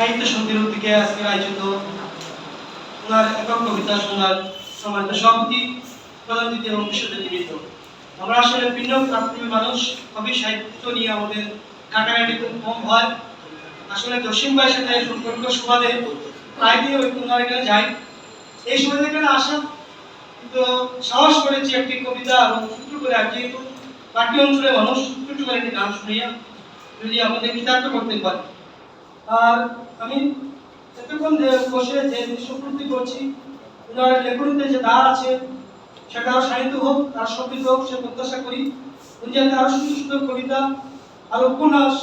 সাহিত্য সন্ধির উদ্যোগে আজকে আয়োজিত ওনার একক কবিতা শোনার সম্মানিত সভাপতি, প্রধান অতিথি এবং বিশ্বজ্যোতিবৃন্দ আমরা আসলে ভিন্ন প্রাপ্তি মানুষ কবি, সাহিত্য নিয়ে আমাদের কাটাকাটি খুব কম হয়। আসলে জসিম ভাইয়ের সাথে সম্পর্ক সুবাদে প্রায় দিন ওনার এখানে যাই। এই সময় এখানে আসা কিন্তু সাহস করেছি একটি কবিতা এবং ছোট্ট করে আর যেহেতু পার্টি অঞ্চলের মানুষ ছোট্ট করে একটি গান শুনিয়া যদি আমাদের কৃতার্থ করতে পারে। আর আমি এতক্ষণ বসে যে দৃশ্যপ্রতি করছি ওনার লেখনীতে যে দ্বার আছে, সেটা সাহিত্য হোক, তার সংগীত হোক, সে প্রত্যাশা করি। উনি যাতে আরও সুন্দর সুন্দর কবিতা আর উপন্যাস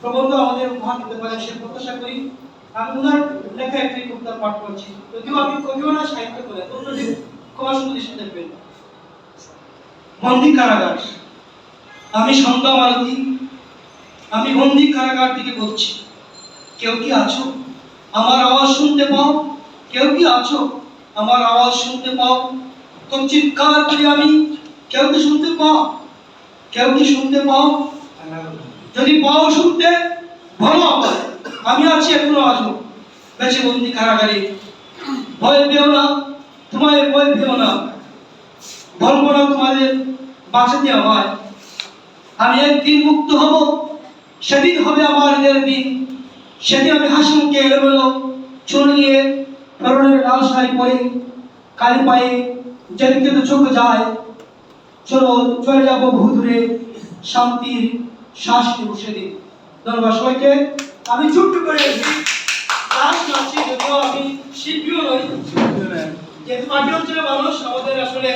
প্রবন্ধ আমাদের উপহার দিতে পারে সে প্রত্যাশা করি। আমি ওনার লেখা একটি কবিতা পাঠ করছি। যদিও আমি কবিও না, সাহিত্য করে খুব সুন্দর দেখবেন। বন্দি কারাগার। আমি সন্ধ্যা মালতী, আমি বন্দি কারাগার থেকে বলছি। কেউ কি আছো? আমার আওয়াজ শুনতে পাও? কেউ কি আছো? আমার আওয়াজ শুনতে পাও? তো চিৎকার করি আমি। কেউ কি শুনতে পাও? কেউ কি শুনতে পাও? যদি পাও শুনতে ভালো আমি আছি, এখনও আছো। বেঁচে বন্দি কারাগারে ভয় পেও না। তোমায় ভয় পেও না। বলব না তোমাদের, বাঁচাতে আমায়। আমি একদিন মুক্ত হব, সেদিন হবে আমার দিন। সেদিন আমি হাসি মুখে এলোমেলো চুল নিয়ে পরনের লাল পরে, কালি পায়ে যেদিকে তো চোখ যায়, চলো, চলে যাব বহু দূরে শান্তির শ্বাস নেব সেদিন। ধন্যবাদ সবাইকে। আমি ছোট্ট করে যদিও আমি শিল্পীও নই, যেহেতু পার্টি অঞ্চলের মানুষ, আমাদের আসলে